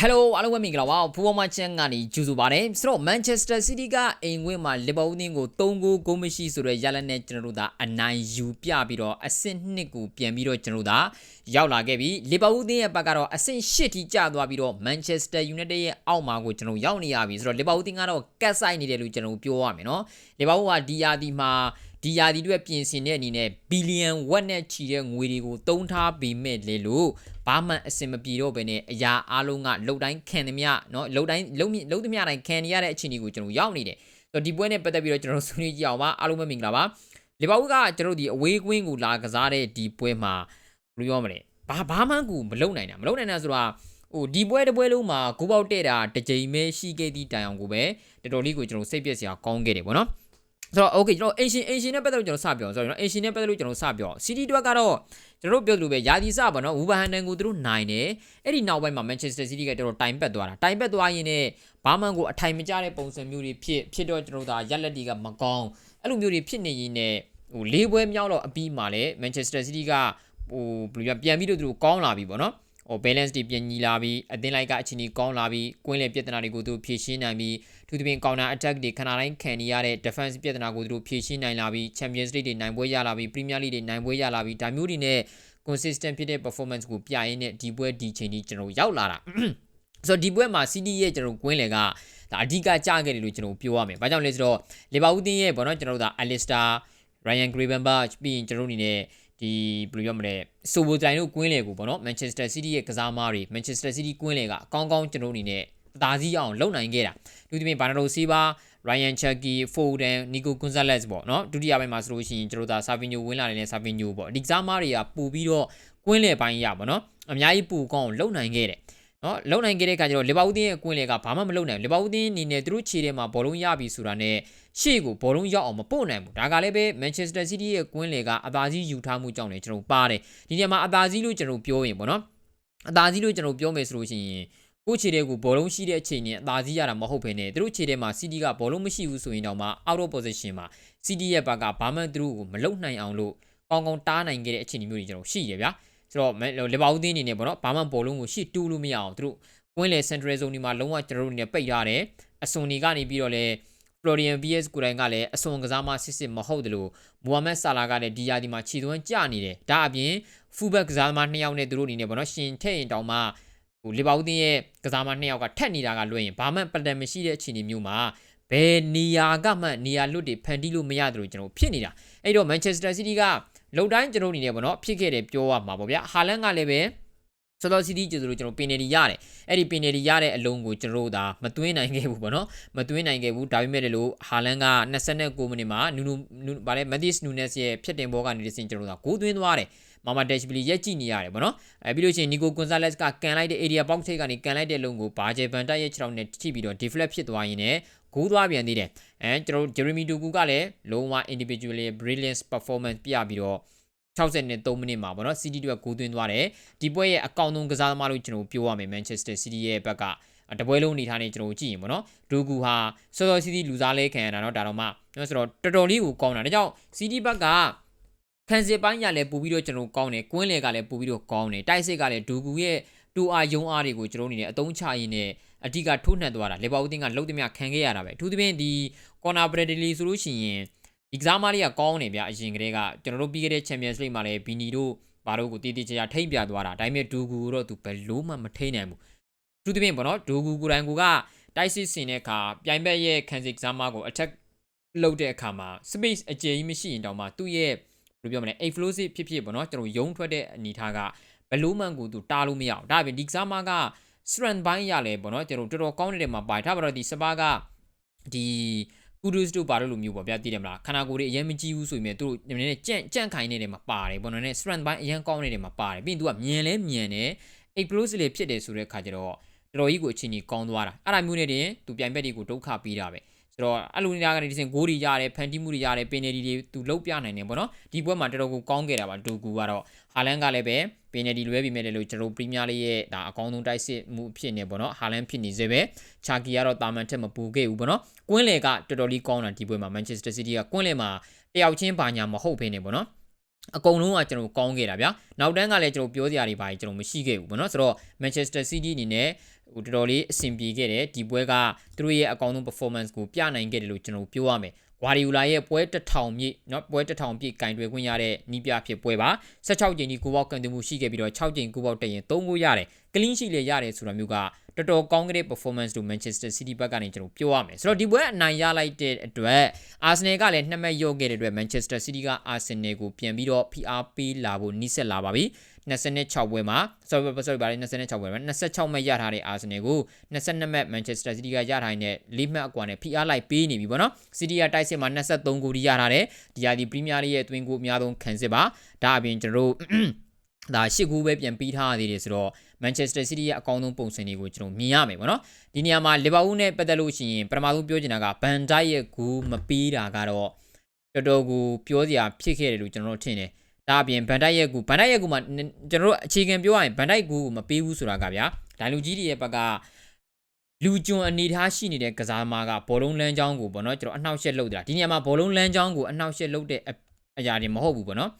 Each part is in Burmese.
Hello အားလုံးပဲမင်္ဂလာပါဖူဘောမချန်ကနေကြိုဆိုပါတယ်ဆိုတော့ Manchester City ကအိမ်ဝင်းမှာ Liverpool အသင်းကို3ဂိုးဂိုးမရှိဆိုတဲ့ရလဒ်နဲ့ကျွန်တော်တို့ဒါအနိုင်ယူပြပြီးတော့အဆင့်2ကိုပြန်ပြီးတော့ကျွန်တော်တို့ဒါရောက်လာခဲ့ပြီ Liverpool အသင်းရဲ့ဘက်ကတော့အဆင့်8ထိကျသွားပြီးတော့ Manchester United ရဲ့အောက်မှာကိုကျွန်တော်ရောက်နေရပြီဆိုတော့ Liverpool အသင်းကတော့ကတ်ဆိုင်နေတယ်လို့ကျွန်တော်ပြောရမယ်နော် Liverpool ကဒီယာဒီမှာ ဒီယာဒီတွေပြင်ဆင်တဲ့အနေနဲ့ဘီလီယံဝက်နဲ့ချီတဲ့ငွေတွေကိုတုံးထားပြီးမဲ့လေလို့ဘာမှအဆင်မပြေတော့ဘဲနဲ့အရာအားလုံးကလှုပ်တိုင်းခံသမျှเนาะလှုပ်တိုင်းလှုပ်မြလှုပ်သမျှတိုင်းခံနေရတဲ့အခြေအနေကိုကျွန်တော်ရောက်နေတယ်ဆိုတော့ဒီပွဲနဲ့ပတ်သက်ပြီးတော့ကျွန်တော်ဆွေးနွေးကြည့်အောင်ပါအားလုံးပဲမင်္ဂလာပါလီဗာပူးကကျွန်တော်ဒီအဝေးကွင်းကိုလာကစားတဲ့ဒီပွဲမှာဘယ်လိုပြောမလဲဘာဘာမှကူမလုံနိုင်တာမလုံနိုင်တာဆိုတာဟိုဒီပွဲတစ်ပွဲလုံးမှာဂိုးပေါက်တဲ့တာတစ်ကြိမ်ပဲရှိခဲ့သည့်တိုင်အောင်ကိုပဲတော်တော်လေးကိုကျွန်တော်စိတ်ပြည့်စရာကောင်းခဲ့တယ်ပေါ့နော် ဆိုတော့ okay ကျွန်တော်အင်ရှင်အင်ရှင်နဲ့ပတ်သက်လို့ကျွန်တော်စပြောဆိုတော့ကျွန်တော်အင်ရှင်နဲ့ပတ်သက်လို့ကျွန်တော်စပြော CD တွက်ကတော့ကျွန်တော်တို့ပြောသလိုပဲယာဒီစပါနော်ဝူဘဟန်တန်ကိုသူတို့နိုင်တယ်အဲ့ဒီနောက်ပိုင်းမှာ Manchester City ကတော်တော်တိုင်ပတ်သွားတာတိုင်ပတ်သွားရင်းနဲ့ဘာမှကိုအထိုင်မကျတဲ့ပုံစံမျိုးတွေဖြစ်ဖြစ်တော့ကျွန်တော်တို့ဒါရက်လက်တွေကမကောင်းအဲ့လိုမျိုးတွေဖြစ်နေရင်းနဲ့ဟိုလေးပွဲမြောက်တော့အပြီးမှာလည်း Manchester City ကဟိုဘယ်လိုပြန်ပြီးတော့သူတို့ကောင်းလာပြီပေါ့နော် ဟို balance တွေပြင်ညီလာပြီးအသင်းလိုက်ကအချိန်ကြီးကောင်းလာပြီးကွင်းလယ်ပြဿနာတွေကိုသူဖြေရှင်းနိုင်ပြီးသူတို့ပြင် counter attack တွေခဏတိုင်းခံနေရတဲ့ defense ပြဿနာကိုသူတို့ဖြေရှင်းနိုင်လာပြီး Champions League တွေနိုင်ပွဲရလာပြီး Premier League တွေနိုင်ပွဲရလာပြီးဒါမျိုးတွေနဲ့ consistent ဖြစ်တဲ့ performance ကိုပြရင်းနဲ့ဒီပွဲဒီချိန်ကြီးကျွန်တော်ရောက်လာတာဆိုတော့ဒီပွဲမှာ CD ရဲ့ကျွန်တော်ကွင်းလယ်ကဒါအဓိကကြားခဲ့တယ်လို့ကျွန်တော်ပြောရမယ်။ဘာကြောင့်လဲဆိုတော့လီဗာပူးတင်းရဲ့ဘောနော်ကျွန်တော်တို့ဒါ Alistair Ryan Gravenberch ပြီးရင်ကျွန်တော်တို့အနေနဲ့ ဒီဘယ်လိုပြောမလဲဆိုဘိုတိုင်တို့ကွင်းလေကိုပေါ့နော် Manchester City ရဲ့ကစားမားတွေ Manchester City ကွင်းလေကအကောင်းကောင်းကျွန်တော်အနေနဲ့အသာစီးအောင်လုပ်နိုင်ခဲ့တာသူဒီပြင်ဘာနာဒိုစီဘာ Ryan Chucky Foden Nico Gonzalez ပေါ့နော်ဒုတိယပိုင်းမှာဆိုလို့ရှိရင်ကျွန်တော်တို့ဒါ Savinho ဝင်းလာနေတဲ့ Savinho ပေါ့ဒီကစားမားတွေကပူပြီးတော့ကွင်းလေပိုင်းရပေါ့နော်အများကြီးပူကောင်းလုပ်နိုင်ခဲ့တယ် နော်လုံနိုင်ခဲ့တဲ့အခါကျတော့လီဗာပူးတင်းရဲ့အကွင်းလေကဘာမှမလုပ်နိုင်ဘူးလီဗာပူးတင်းအနေနဲ့သူတို့ခြေထဲမှာဘောလုံးရပြီဆိုတာနဲ့ရှေ့ကိုဘောလုံးရောက်အောင်မပို့နိုင်ဘူးဒါကလည်းပဲ Manchester City ရဲ့ကွင်းလေကအသာစီးယူထားမှုကြောင့်လည်းကျွန်တော်ပါတယ်ဒီနေရာမှာအသာစီးလို့ကျွန်တော်ပြောရင်ပေါ့နော်အသာစီးလို့ကျွန်တော်ပြောမယ်ဆိုလို့ရှိရင်ကိုခြေတဲ့ကိုဘောလုံးရှိတဲ့အချိန်နဲ့အသာစီးရတာမဟုတ်ဘဲနဲ့သူတို့ခြေထဲမှာ City ကဘောလုံးမရှိဘူးဆိုရင်တော့မှ out of position မှာ City ရဲ့ဘက်ကဘာမှသူတို့ကိုမလုံနိုင်အောင်လို့ကောင်းကောင်းတားနိုင်ခဲ့တဲ့အခြေအနေမျိုးတွေကျွန်တော်ရှိရဗျာ ဆိုတော့လီဗာပူးတင်းအနေနဲ့ပေါ့နော်ဘာမှဘောလုံးကိုရှေ့တူးလို့မရအောင်သူတို့ကွင်းလေ central zone ဒီမှာလုံးဝကျွန်တော်တို့နေပိတ်ရတယ်အစွန်ဒီကနေပြီးတော့လဲ Florian VS ကိုယ်တိုင်ကလည်းအစွန်ကစားမစစ်စစ်မဟုတ်တယ်လို့မိုဟာမက်ဆာလာကလည်းဒီယာဒီမှာခြေသွင်းကြနေတယ်ဒါအပြင် fullback ကစားသမားနှစ်ယောက်နဲ့သူတို့အနေနဲ့ပေါ့နော်ရှင်ထည့်ရင်တောင်မှဟိုလီဗာပူးတင်းရဲ့ကစားသမားနှစ်ယောက်ကထက်နေတာကလွှဲရင်ဘာမှပတန်မရှိတဲ့အခြေအနေမျိုးမှာဘယ်နေရာကမှနေရာလွတ်တွေဖန်တီးလို့မရတယ်လို့ကျွန်တော်ဖြစ်နေတာအဲ့တော့ Manchester City က လုံတိုင်းကျွန်တော်အနေနဲ့ပေါ့နော်ဖြစ်ခဲ့တယ်ပြောရမှာပေါ့ဗျာဟာလန်ကလည်းပဲဆိုတော့ CD ကျဆိုလို့ကျွန်တော်ပင်နယ်ဒီရတယ်အဲ့ဒီပင်နယ်ဒီရတဲ့အလုံးကိုကျွန်တော်တို့ဒါမသွင်းနိုင်ခဲ့ဘူးပေါ့နော်မသွင်းနိုင်ခဲ့ဘူးဒါပေမဲ့လည်းလို့ဟာလန်က29မိနစ်မှာနူနူဗါလဲမက်သစ်နူနက်စ်ရဲ့ဖြစ်တင်ဘောကနေတစင်ကျွန်တော်တို့ကဂိုးသွင်းသွားတယ်မာမာဒက်ချ်ဘလီရက်ကြည့်နေရတယ်ပေါ့နော်အဲပြီးလို့ရှိရင်နီကိုကွန်ဆာလက်ကကန်လိုက်တဲ့ area box ထိပ်ကနေကန်လိုက်တဲ့လုံးကိုဘာဂျေဗန်တက်ရဲ့ခြေထောက်နဲ့ထိပြီးတော့ deflect ဖြစ်သွားရင်းနဲ့ ဂိုးသွားပြန်သေးတယ်အဲကျွန်တော်ဂျယ်ရမီဒူကူကလည်းလုံးဝ individually brilliant performance ပြပြီးတော့63မိနစ်မှာပေါ့နော် City တို့ကဂိုးသွင်းသွားတယ်ဒီပွဲရဲ့အကောင့်ဆုံးကစားသမားလို့ကျွန်တော်ပြောရမယ် Manchester City ရဲ့ဘက်ကတပွဲလုံးအနေထားနဲ့ကျွန်တော်ကြည့်ရင်ပေါ့နော်ဒူကူဟာစောစောစီးစီးလူစားလဲခံရတာเนาะဒါတော့မှဆိုတော့တော်တော်လေးကိုကောင်းတာဒါကြောင့် CD ဘက်ကခံစစ်ပိုင်းရလဲပူပြီးတော့ကျွန်တော်ကောင်းတယ်ကွင်းလေကလည်းပူပြီးတော့ကောင်းတယ်တိုက်စစ်ကလည်းဒူကူရဲ့တူအားယုံအားတွေကိုကျွန်တော်အနေနဲ့အသုံးချရင်းနဲ့ အဓိကထိုးနှက်သွားတာလေဘာဦးတင်းကလှုပ်သမျှခံခဲ့ရတာပဲအထူးသဖြင့်ဒီ corner bradley ဆိုလို့ရှိရင်ဒီကစားမလေးကကောင်းနေဗျအရင်ကတည်းကကျွန်တော်တို့ပြီးခဲ့တဲ့ Champions League မှာလည်းဘီနီတို့ဘာတို့ကိုတည်တည်ချာချာထိမ့်ပြသွားတာဒါပေမဲ့ဒူဂူတော့သူဘယ်လို့မှမထိမ့်နိုင်ဘူးသူတပင်ပေါ့နော်ဒူဂူကိုတိုင်ကိုကတိုက်စစ်စင်တဲ့အခါပြိုင်ဘက်ရဲ့ခံစစ်ကစားမကို attack လုပ်တဲ့အခါမှာ space အကျယ်ကြီးမရှိရင်တောင်မှသူ့ရဲ့ဘယ်လိုပြောမလဲ explosive ဖြစ်ဖြစ်ပေါ့နော်ကျွန်တော်ယုံထွက်တဲ့အနေထားကဘယ်လို့မှကိုသူတားလို့မရအောင်ဒါအပြင်ဒီကစားမက strength ဘိုင်းရလဲပေါ့နော်ကျွန်တော်တော်တော်ကောင်းနေတဲ့မှာပါတယ်ဒါပါတော့ဒီစပါးကဒီကူဒုစ်တို့ဘာလို့လိုမျိုးပေါ့ဗျာသိတယ်မလားခန္ဓာကိုယ်တွေအရင်မကြည့်ဘူးဆိုရင်သူတို့နည်းနည်းကြန့်ကြန့်ခိုင်းနေတယ်မှာပါတယ်ပေါ့နော်နဲ့ strength ဘိုင်းအရင်ကောင်းနေတယ်မှာပါတယ်ပြီးရင် तू ကမြင်လဲမြင်တယ် explosive လေးဖြစ်တယ်ဆိုတဲ့ခါကျတော့တော်တော်ကြီးကိုအချိန်ကြီးကောင်းသွားတာအဲ့ဒါမျိုးနဲ့တင် तू ပြိုင်ဘက်တွေကိုဒုက္ခပေးတာပဲ ဆိုတော့အဲ့လိုနေတာကနေဒီစင်ဂိုးတွေရတယ်ဖန်တီးမှုတွေရတယ်ပင်နယ်ဒီတွေသူလုတ်ပြနိုင်တယ်ပေါ့နော်ဒီပွဲမှာတော်တော်ကိုကောင်းခဲ့တာပါဒူကူကတော့ဟာလန်ကလည်းပဲပင်နယ်ဒီလွဲပြီးမဲ့လို့ကျွန်တော်ပရီးမီးယားလိရဲ့ဒါအကောင်းဆုံးတိုက်စစ်မှုဖြစ်နေပေါ့နော်ဟာလန်ဖြစ်နေစေပဲချာကီကတော့တာမန်ထက်မပူခဲ့ဘူးပေါ့နော်ကွင်းလေကတော်တော်လေးကောင်းတာဒီပွဲမှာမန်ချက်စတာစီးတီးကကွင်းလေမှာတယောက်ချင်းပါညာမဟုတ်ဘဲနေပေါ့နော်အကုန်လုံးကကျွန်တော်ကောင်းခဲ့တာဗျာနောက်တန်းကလည်းကျွန်တော်ပြောစရာတွေပါကျွန်တော်မရှိခဲ့ဘူးပေါ့နော်ဆိုတော့ Manchester City အနေနဲ့ ဟိုတော်တော်လေးအဆင်ပြေခဲ့တယ်ဒီပွဲကသူတို့ရဲ့အကောင်းဆုံး performance ကိုပြနိုင်ခဲ့တယ်လို့ကျွန်တော်ပြောရမယ်ဂွာဒီယိုလာရဲ့ပွဲတစ်ထောင်မြစ်เนาะပွဲတစ်ထောင်ပြည့်ကင်တွယ်ခွင့်ရတဲ့နီးပြဖြစ်ပွဲပါ16ကြိမ်ဒီကိုပေါက်ကန်တူမှုရှိခဲ့ပြီးတော့6ကြိမ်ကိုပေါက်တက်ရင်3ဂိုးရတယ် clean sheet လည်းရတယ်ဆိုတာမျိုးကတော်တော်ကောင်းတဲ့ performance လို့ Manchester City ဘက်ကနေကျွန်တော်ပြောရမယ်ဆိုတော့ဒီပွဲအနိုင်ရလိုက်တဲ့အတွက် Arsenal ကလည်းနှစ်မှတ်ရုပ်ခဲ့တဲ့အတွက် Manchester City က Arsenal ကိုပြန်ပြီးတော့ PR ပေးလာဖို့နှိစက်လာပါပြီ 26ပွဲမှာ sorry sorry ပါလေ26ပွဲမှာ26မှတ်ရထားတဲ့ Arsenal ကို22မှတ် Manchester City ကရထားတဲ့4မှတ်အကွာနဲ့ PR လိုက်ပေးနေပြီပေါ့နော် City ကတိုက်စစ်မှာ23ဂိုးရထားတယ်ဒီဟာဒီ Premier League ရဲ့အတွင်းကိုအများဆုံးခံစစ်ပါဒါအပြင်ကျွန်တော်တို့ဒါ၈ဂိုးပဲပြန်ပြီးထားသေးတယ်ဆိုတော့ Manchester City ရဲ့အကောင်းဆုံးပုံစံတွေကိုကျွန်တော်မြင်ရမယ်ပေါ့နော်ဒီနေရာမှာ Liverpool နဲ့ပတ်သက်လို့ရှိရင်ပထမဆုံးပြောချင်တာက Van Dijk ရဲ့ဂိုးမပေးတာကတော့တော်တော်ကိုပြောစရာဖြစ်ခဲ့တယ်လို့ကျွန်တော်တို့ထင်တယ် ဒါအပြင်ဗန်ဒိုက်ရဲ့ကူဗန်ဒိုက်ရဲ့ကူမှာကျွန်တော်တို့အခြေခံပြောရရင်ဗန်ဒိုက်ကူကိုမပေးဘူးဆိုတာကဗျာဒိုင်လူကြီးတွေရဲ့ဘက်ကလူကျွန်းအနေထားရှိနေတဲ့ကစားသမားကဘောလုံးလမ်းကြောင်းကိုပေါ့နော်ကျွန်တော်အနှောက်ယှက်လုပ်တာဒီနေရာမှာဘောလုံးလမ်းကြောင်းကိုအနှောက်ယှက်လုပ်တဲ့အရာတွေမဟုတ်ဘူးပေါ့နော်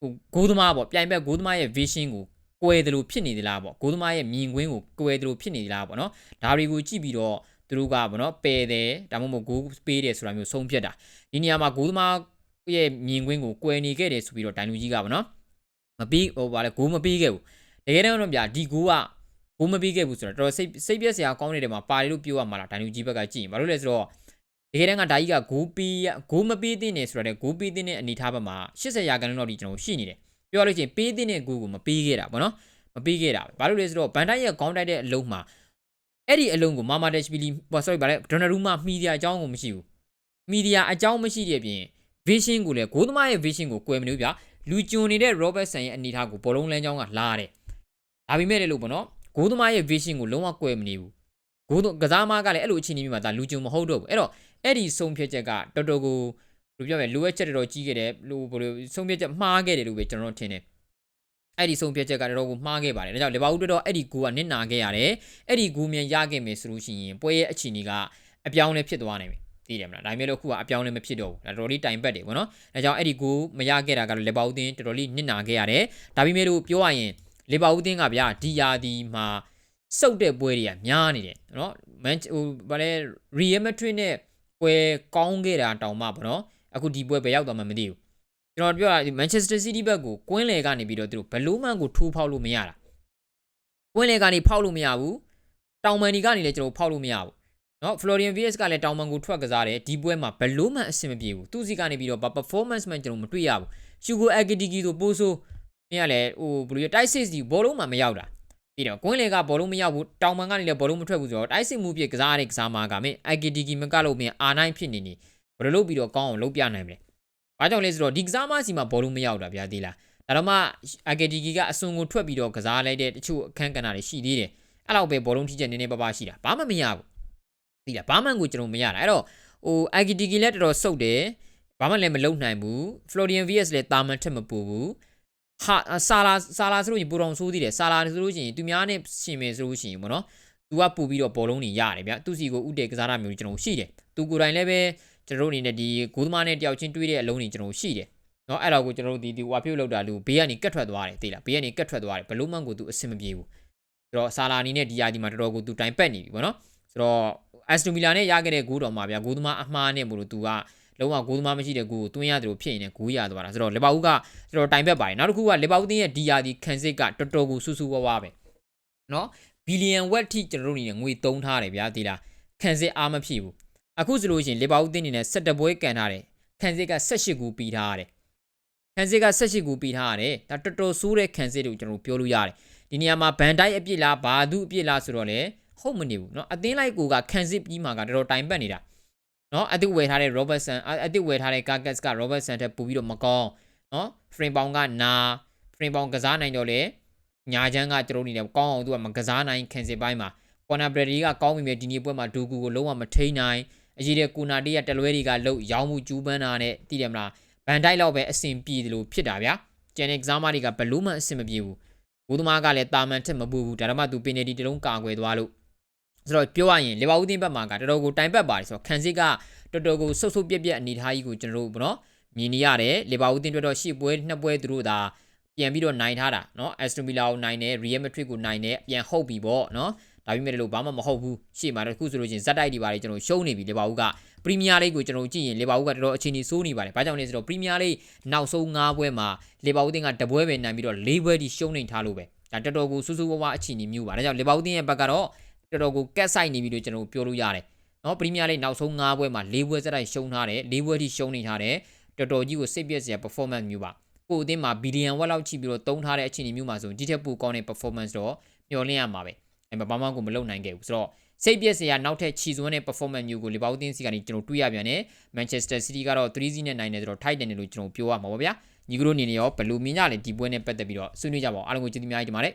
ဟိုဂိုးသမားပေါ့ပြိုင်ဘက်ဂိုးသမားရဲ့ vision ကိုကွဲတယ်လို့ဖြစ်နေသလားပေါ့ဂိုးသမားရဲ့မြင်ကွင်းကိုကွဲတယ်လို့ဖြစ်နေသလားပေါ့နော်ဒါတွေကိုကြည့်ပြီးတော့သူတို့ကပေါ့နော်ပယ်တယ်ဒါမှမဟုတ်ဂိုးပေးတယ်ဆိုတာမျိုးဆုံးဖြတ်တာဒီနေရာမှာဂိုးသမား ရဲ့မြင်ကွင်းကိုကွယ်နေခဲ့တယ်ဆိုပြီးတော့ဒိုင်လူကြီးကပေါ့နော်မပြီးဟိုဗာလဲဂိုးမပြီးခဲ့ဘူးတကယ်တော့ဗျာဒီဂိုးကဂိုးမပြီးခဲ့ဘူးဆိုတော့တော်တော်စိတ်စိတ်ပြက်စရာကောင်းနေတယ်မှာပါရီလို့ပြောရမှာလားဒိုင်လူကြီးဘက်ကကြည့်ရင်ဘာလို့လဲဆိုတော့တကယ်တမ်းကဒါကြီးကဂိုးပြီးဂိုးမပြီးသင့်နေဆိုတော့ဂိုးပြီးသင့်တဲ့အနေထားဘက်မှာ80ရာခိုင်နှုန်းလောက်ဒီကျွန်တော်ရှိနေတယ်ပြောလို့ရှိရင်ပေးသင့်တဲ့ဂိုးကိုမပေးခဲ့တာပေါ့နော်မပေးခဲ့တာဘာလို့လဲဆိုတော့ဘန်တိုက်ရဲ့ခေါင်းတိုက်တဲ့အလုံးမှာအဲ့ဒီအလုံးကိုမာမာဒက်ရှ်ပီလီ sorry ဗါလဲဒွန်နရူမာမီဒီယာအကြောင်းကိုမရှိဘူးမီဒီယာအကြောင်းမရှိတဲ့အပြင် vision ကိုလည်းဂိုးသမားရဲ့ vision ကိုကွယ်မလို့ဗျာလူကျွန်းနေတဲ့ Robertson ရဲ့အနေအထားကိုဘောလုံးလမ်းကြောင်းကလာတယ်ဒါပေမဲ့လည်းလို့ပေါ့နော်ဂိုးသမားရဲ့ vision ကိုလုံးဝကွယ်မနေဘူးဂိုးကစားသမားကလည်းအဲ့လိုအခြေအနေမျိုးမှာဒါလူကျွန်းမဟုတ်တော့ဘူးအဲ့တော့အဲ့ဒီဆုံးဖြတ်ချက်ကတော်တော်ကိုဘယ်လိုပြောမလဲလိုအပ်ချက်တော်တော်ကြီးခဲ့တယ်လို့ဘယ်လိုဆုံးဖြတ်ချက်မှားခဲ့တယ်လို့ပဲကျွန်တော်တို့ထင်တယ်အဲ့ဒီဆုံးဖြတ်ချက်ကတော်တော်ကိုမှားခဲ့ပါတယ်ဒါကြောင့်လီဗာပူးတော်အဲ့ဒီဂိုးကနစ်နာခဲ့ရတယ်အဲ့ဒီဂိုးမြန်ရခဲ့မယ်ဆိုလို့ရှိရင်ပွဲရဲ့အခြေအနေကအပြောင်းလဲဖြစ်သွားနိုင်မယ် သိတယ်မလားဒါပေမဲ့လို့ခုကအပြောင်းလဲမဖြစ်တော့ဘူးဒါတော်တော်လေးတိုင်ပတ်တယ်ပေါ့နော်ဒါကြောင့်အဲ့ဒီကိုမရခဲ့တာကတော့လေဘာဦးတင်းတော်တော်လေးနစ်နာခဲ့ရတယ်ဒါပေမဲ့လို့ပြောရရင်လေဘာဦးတင်းကဗျာဒီယာဒီမှာစုတ်တဲ့ပွဲတွေကများနေတယ်နော်မန်ဟိုဗာလဲရီယယ်မက်ဒရစ်နဲ့ပွဲကောင်းခဲ့တာတောင်မှပေါ့နော်အခုဒီပွဲပဲရောက်သွားမှမသိဘူးကျွန်တော်ပြောတာမန်ချက်စတာစီးတီးဘက်ကိုကွင်းလေကနေပြီးတော့သူတို့ဘလူးမန်ကိုထိုးဖောက်လို့မရတာကွင်းလေကနေဖောက်လို့မရဘူးတောင်မန်ဒီကနေလည်းကျွန်တော်ဖောက်လို့မရဘူး နော် Florian Vs ကလည်းတောင်မန်ကိုထွက်ကစားတယ်ဒီပွဲမှာဘလို့မှအဆင်မပြေဘူးသူစီကနေပြီးတော့ performance မှကျွန်တော်မတွေ့ရဘူး Hugo Ekitiki ဆိုပိုးဆိုးမင်းကလည်းဟိုဘယ်လိုတိုက်စစ်စီဘောလုံးမှမရောက်တာပြီးတော့ကွင်းလေကဘောလုံးမရောက်ဘူးတောင်မန်ကနေလည်းဘောလုံးမထွက်ဘူးဆိုတော့တိုက်စစ်မှုပြကစားတဲ့ကစားမားကမင်း Ekitiki မကလို့မင်း R9 ဖြစ်နေနေဘယ်လိုလုပ်ပြီးတော့ကောင်းအောင်လုပ်ပြနိုင်မလဲဘာကြောင့်လဲဆိုတော့ဒီကစားမစီမှာဘောလုံးမရောက်တာဗျာသေးလားဒါတော့မှ Ekitiki ကအစွန်ကိုထွက်ပြီးတော့ကစားလိုက်တဲ့တချို့အခန်းကဏ္ဍတွေရှိသေးတယ်အဲ့လောက်ပဲဘောလုံးထိချက်နည်းနည်းပါးပါးရှိတာဘာမှမရဘူး သိလားဘာမှကိုကျွန်တော်မရတာအဲ့တော့ဟို IGTG လည်းတော်တော်စုပ်တယ်ဘာမှလည်းမလုံနိုင်ဘူး Florian VS လည်းတာမန်ထက်မပူဘူးဟာဆာလာဆာလာဆိုလို့ရင်ပူတော်ဆိုးသေးတယ်ဆာလာဆိုလို့ရှိရင်သူများနဲ့ရှင်မယ်ဆိုလို့ရှိရင်ပေါ့နော်သူကပူပြီးတော့ဘောလုံးတွေရတယ်ဗျသူစီကိုဥတေကစားတာမျိုးကျွန်တော်ရှိတယ်သူကိုယ်တိုင်လည်းပဲကျွန်တော်တို့အနေနဲ့ဒီဂိုးသမားနဲ့တယောက်ချင်းတွေးတဲ့အလုံးတွေကျွန်တော်ရှိတယ်နော်အဲ့တော့ကိုကျွန်တော်တို့ဒီဒီဝါပြုတ်လောက်တာလူဘေးကနေကတ်ထွက်သွားတယ်သိလားဘေးကနေကတ်ထွက်သွားတယ်ဘလုံးမန်ကိုသူအဆင်မပြေဘူးဆိုတော့ဆာလာနီနဲ့ဒီယာဒီမှာတော်တော်ကိုသူတိုင်ပက်နေပြီပေါ့နော်ဆိုတော့ အက်စတိုမီလာနဲ့ရခဲ့တဲ့ဂိုးတော်မှာဗျာဂိုးသမားအမှားနဲ့မို့လို့သူကလုံးဝဂိုးသမားမရှိတဲ့ဂိုးကိုတွင်းရတယ်လို့ဖြစ်ရင်ဂိုးရသွားတာဆိုတော့လီဗာပူးကကျွန်တော်တိုင်ပက်ပါတယ်နောက်တစ်ခုကလီဗာပူးတင်းရဲ့ဒီယာဒီခံစစ်ကတော်တော်ကိုဆူဆူဝါးဝါပဲနော်ဘီလီယံဝက်ထိကျွန်တော်တို့အနေနဲ့ငွေသုံးထားတယ်ဗျာဒီလားခံစစ်အားမဖြစ်ဘူးအခုဆိုလို့ရှိရင်လီဗာပူးတင်းအနေနဲ့17ပွဲကန်ထားတယ်ခံစစ်က18ဂူပြီးထားရတယ်ခံစစ်က18ဂူပြီးထားရတယ်ဒါတော်တော်ဆိုးတဲ့ခံစစ်တွေကိုကျွန်တော်ပြောလို့ရတယ်ဒီနေရာမှာဘန်တိုက်အပြစ်လားဘာသူအပြစ်လားဆိုတော့လေ ဟုတ်မနေဘူးเนาะအသင်းလိုက်ကိုကခံစစ်ပြီးမှကတော်တော်တိုင်ပတ်နေတာเนาะအသစ်ဝယ်ထားတဲ့ Robertson အသစ်ဝယ်ထားတဲ့ Carcass က Robertson ထက်ပိုပြီးတော့မကောင်းเนาะ frame bound ကနာ frame bound ကစားနိုင်တော့လေညာချမ်းကကျွန်တော်နေတယ်ကောင်းအောင်သူကမကစားနိုင်ခံစစ်ပိုင်းမှာ corner brady ကကောင်းပြီမြေဒီနေ့ပွဲမှာဒူကူကိုလုံးဝမထိန်နိုင်အကြီးတဲ့ကူနာတေးရတလွဲတွေကလှုပ်ရောင်းမှုကျူးပန်းတာနဲ့တည်တယ်မလားဘန်တိုက်လောက်ပဲအဆင်ပြေတယ်လို့ဖြစ်တာဗျာကျန်တဲ့ကစားမတွေကဘလို့မှအဆင်မပြေဘူးဘိုးသမားကလည်းတာမန်ထက်မပူဘူးဒါတော့မှသူပင်နယ်ဒီတလုံးကာကွယ်သွားလို့ ဆိုတော့ပြောရရင်လီဗာပူးတင်းဘက်မှာကတော်တော်ကိုတိုင်ပတ်ပါတယ်ဆိုတော့ခံစစ်ကတော်တော်ကိုဆုပ်ဆုပ်ပြက်ပြက်အနေထားကြီးကိုကျွန်တော်တို့ဗောနော် မြင်နေရတယ်လီဗာပူးအသင်းအတွက်တော့ရှေ့ပွဲနှစ်ပွဲသူတို့ဒါပြန်ပြီးတော့နိုင်ထားတာเนาะအက်စတိုမီလာကိုနိုင်တယ်ရီယယ်မက်ဒရစ်ကိုနိုင်တယ်ပြန်ဟုတ်ပြီပေါ့เนาะဒါပေမဲ့လည်းဘာမှမဟုတ်ဘူးရှေ့မှာတော့အခုဆိုလို့ချင်းဇက်တိုက်တွေပါလေကျွန်တော်ရှုံးနေပြီလီဗာပူးကပရီးမီးယားလိဂ်ကိုကျွန်တော်ကြည့်ရင်လီဗာပူးကတော်တော်အခြေအနေဆိုးနေပါတယ်ဘာကြောင့်လဲဆိုတော့ပရီးမီးယားလိဂ်နောက်ဆုံး၅ပွဲမှာလီဗာပူးအသင်းကတပွဲပဲနိုင်ပြီးတော့၄ပွဲထိရှုံးနေထားလို့ပဲဒါတော်တော်ကိုစူးစူးဝါးဝါအခြေအနေမျိုးပါဒါကြောင့်လီဗာပူးအသင်းရဲ့ဘက်ကတော့ တော်တော်ကိုကက်ဆိုင်နေပြီလို့ကျွန်တော်ပြောလို့ရတယ်နော်ပရီးမီးယားလိဂ်နောက်ဆုံး၅ပွဲမှာ၄ပွဲစက်တိုက်ရှုံးထားတယ်၄ပွဲထိရှုံးနေထားတယ်တော်တော်ကြီးကိုစိတ်ပြည့်စရာ performance မျိုးပါကိုအသင်းမှာဘီလီယံဝက်လောက်ချိပြီးတော့တုံးထားတဲ့အခြေအနေမျိုးမှာဆိုဒီထက်ပိုကောင်းတဲ့ performance တော့မျှော်လင့်ရမှာပဲအဲ့မှာဘာမှကိုမလုပ်နိုင်ခဲ့ဘူးဆိုတော့စိတ်ပြည့်စရာနောက်ထပ်ချီစွန်းတဲ့ performance မျိုးကိုလီဗာပူးအသင်းစီကနေကျွန်တော်တွေ့ရပြန်တယ် Manchester City ကတော့3စီးနဲ့နိုင်တယ်ဆိုတော့ထိုက်တယ်လို့ကျွန်တော်ပြောရမှာပါဗျာညီကတို့အနေနဲ့ရောဘယ်လိုမြင်ကြလဲဒီပွဲနဲ့ပတ်သက်ပြီးတော့ဆွေးနွေးကြပါဦးအားလုံးကိုကျေးဇူးများကြီးတင်ပါတယ်